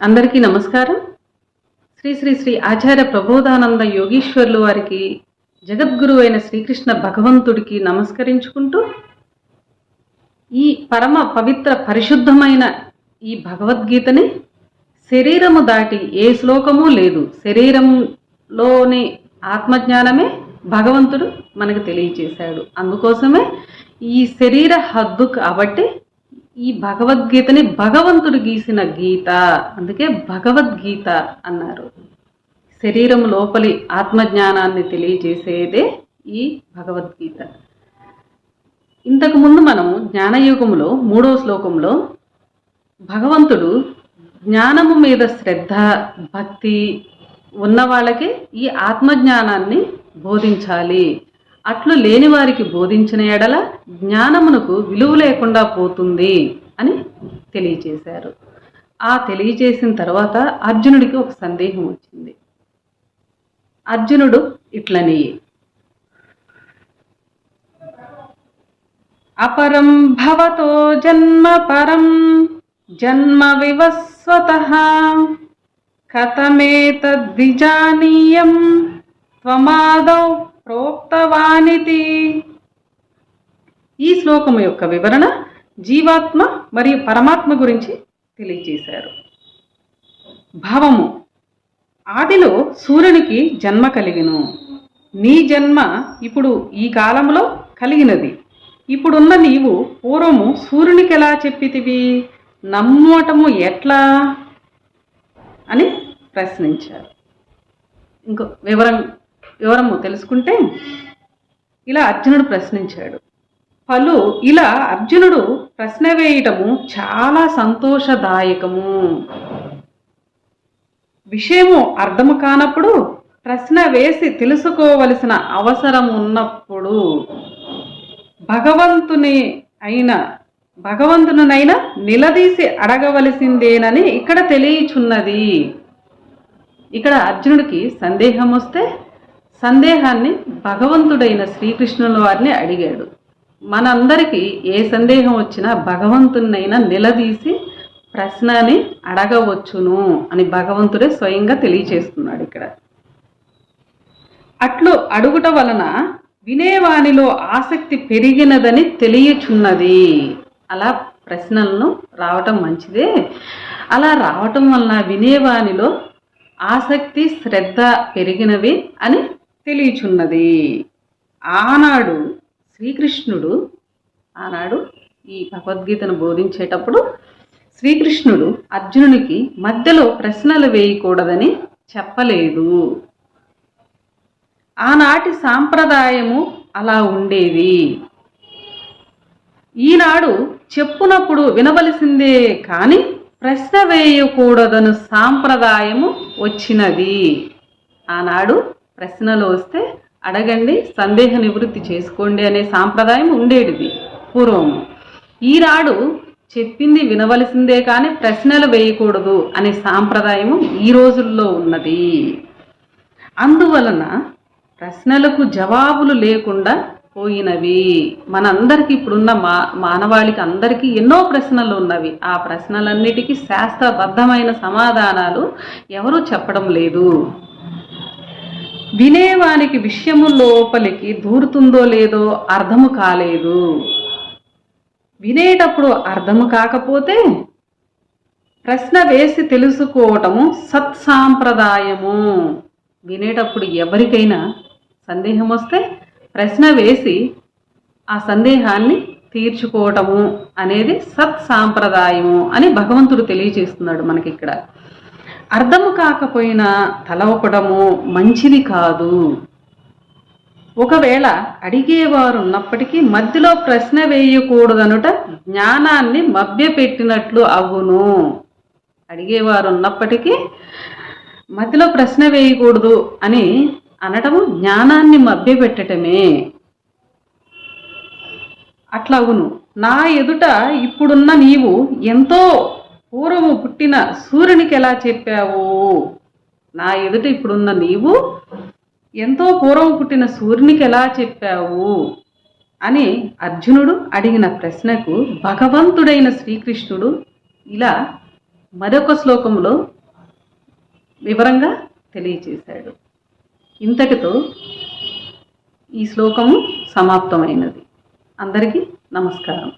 అందరికీ నమస్కారం. శ్రీ శ్రీ శ్రీ ఆచార్య ప్రబోధానంద యోగీశ్వర్లు వారికి జగద్గురు అయిన శ్రీకృష్ణ భగవంతుడికి నమస్కరించుకుంటూ ఈ పరమ పవిత్ర పరిశుద్ధమైన ఈ భగవద్గీతని శరీరము దాటి ఏ శ్లోకము లేదు. శరీరంలోని ఆత్మజ్ఞానమే భగవంతుడు మనకు తెలియచేశాడు. అందుకోసమే ఈ శరీర హద్దు కాబట్టి ఈ భగవద్గీతని భగవంతుడు గీసిన గీత. అందుకే భగవద్గీత అన్నారు. శరీరం లోపలి ఆత్మజ్ఞానాన్ని తెలియజేసేదే ఈ భగవద్గీత. ఇంతకుముందు మనం జ్ఞానయుగంలో మూడో శ్లోకంలో భగవంతుడు జ్ఞానము మీద శ్రద్ధ భక్తి ఉన్న వాళ్ళకి ఈ ఆత్మజ్ఞానాన్ని బోధించాలి. అట్లు లేని వారికి బోధించిన ఎడల జ్ఞానమునకు విలువ లేకుండా పోతుంది అని తెలియచేశారు. ఆ తెలియచేసిన తర్వాత అర్జునుడికి ఒక సందేహం వచ్చింది. అర్జునుడు ఇట్లని అపరం భవతో జన్మ పరం జన్మ వివస్వత కథమేతద్విజానీయం త్వమాదౌ ప్రోక్తవానితి. ఈ శ్లోకం యొక్క వివరణ జీవాత్మ మరియు పరమాత్మ గురించి తెలియజేశారు. భావము ఆదిలో సూర్యునికి జన్మ కలిగిను. నీ జన్మ ఇప్పుడు ఈ కాలంలో కలిగినది. ఇప్పుడున్న నీవు పూర్వము సూర్యునికి ఎలా చెప్పితివి? నమ్మటము ఎట్లా? అని ప్రశ్నించారు. ఇంకో వివరం వివరము తెలుసుకుంటే? ఇలా అర్జునుడు ప్రశ్నించాడు. పలు ఇలా అర్జునుడు ప్రశ్న వేయటము చాలా సంతోషదాయకము. విషయము అర్థము కానప్పుడు ప్రశ్న వేసి తెలుసుకోవలసిన అవసరం ఉన్నప్పుడు భగవంతుని అయిన భగవంతునైనా నిలదీసి అడగవలసిందేనని ఇక్కడ తెలియచున్నది. ఇక్కడ అర్జునుడికి సందేహం వస్తే సందేహాన్ని భగవంతుడైన శ్రీకృష్ణుల వారిని అడిగాడు. మనందరికీ ఏ సందేహం వచ్చినా భగవంతునైనా నిలదీసి ప్రశ్నని అడగవచ్చును అని భగవంతుడే స్వయంగా తెలియచేస్తున్నాడు ఇక్కడ. అట్లు అడుగుట వలన వినేవానిలో ఆసక్తి పెరిగినదని తెలియచున్నది. అలా ప్రశ్నలను రావటం మంచిదే. అలా రావటం వలన వినేవానిలో ఆసక్తి శ్రద్ధ పెరిగినవి అని తెలియచున్నది. ఆనాడు శ్రీకృష్ణుడు ఆనాడు ఈ భగవద్గీతను బోధించేటప్పుడు శ్రీకృష్ణుడు అర్జునునికి మధ్యలో ప్రశ్నలు వేయకూడదని చెప్పలేదు. ఆనాటి సాంప్రదాయము అలా ఉండేది. ఈనాడు చెప్పునప్పుడు వినవలసిందే కానీ ప్రశ్న వేయకూడదను సాంప్రదాయము వచ్చినది. ఆనాడు ప్రశ్నలు వస్తే అడగండి సందేహ నివృత్తి చేసుకోండి అనే సాంప్రదాయం ఉండేటిది పూర్వము ఈనాడు చెప్పింది వినవలసిందే కానీ ప్రశ్నలు వేయకూడదు అనే సాంప్రదాయము ఈ రోజుల్లో ఉన్నది. అందువలన ప్రశ్నలకు జవాబులు లేకుండా పోయినవి. మనందరికీ ఇప్పుడున్న మా మానవాళికి అందరికీ ఎన్నో ప్రశ్నలు ఉన్నవి. ఆ ప్రశ్నలన్నిటికీ శాస్త్రబద్ధమైన సమాధానాలు ఎవరూ చెప్పడం లేదు. వినేవానికి విషయము లోపలికి దూరుతుందో లేదో అర్థము కాలేదు. వినేటప్పుడు అర్థము కాకపోతే ప్రశ్న వేసి తెలుసుకోవటము సత్సాంప్రదాయము. వినేటప్పుడు ఎవరికైనా సందేహం వస్తే ప్రశ్న వేసి ఆ సందేహాన్ని తీర్చుకోవటము అనేది సత్ సాంప్రదాయము అని భగవంతుడు తెలియజేస్తున్నాడు మనకి ఇక్కడ. అర్థము కాకపోయినా తలవపడము మంచిది కాదు. ఒకవేళ అడిగేవారు ఉన్నప్పటికీ మధ్యలో ప్రశ్న వేయకూడదనుట జ్ఞానాన్ని మభ్యపెట్టినట్లు అవును. అడిగేవారు ఉన్నప్పటికీ మధ్యలో ప్రశ్న వేయకూడదు అని అనటము జ్ఞానాన్ని మభ్యపెట్టటమే. అట్లవును. నా ఎదుట ఇప్పుడున్న నీవు ఎంతో పూర్వము పుట్టిన సూర్యునికి ఎలా చెప్పావు? నా ఎదుట ఇప్పుడున్న నీవు ఎంతో పూర్వం పుట్టిన సూర్యునికి ఎలా చెప్పావు? అని అర్జునుడు అడిగిన ప్రశ్నకు భగవంతుడైన శ్రీకృష్ణుడు ఇలా మరొక శ్లోకంలో వివరంగా తెలియచేశాడు. ఇంతటితో ఈ శ్లోకము సమాప్తమైనది. అందరికీ నమస్కారం.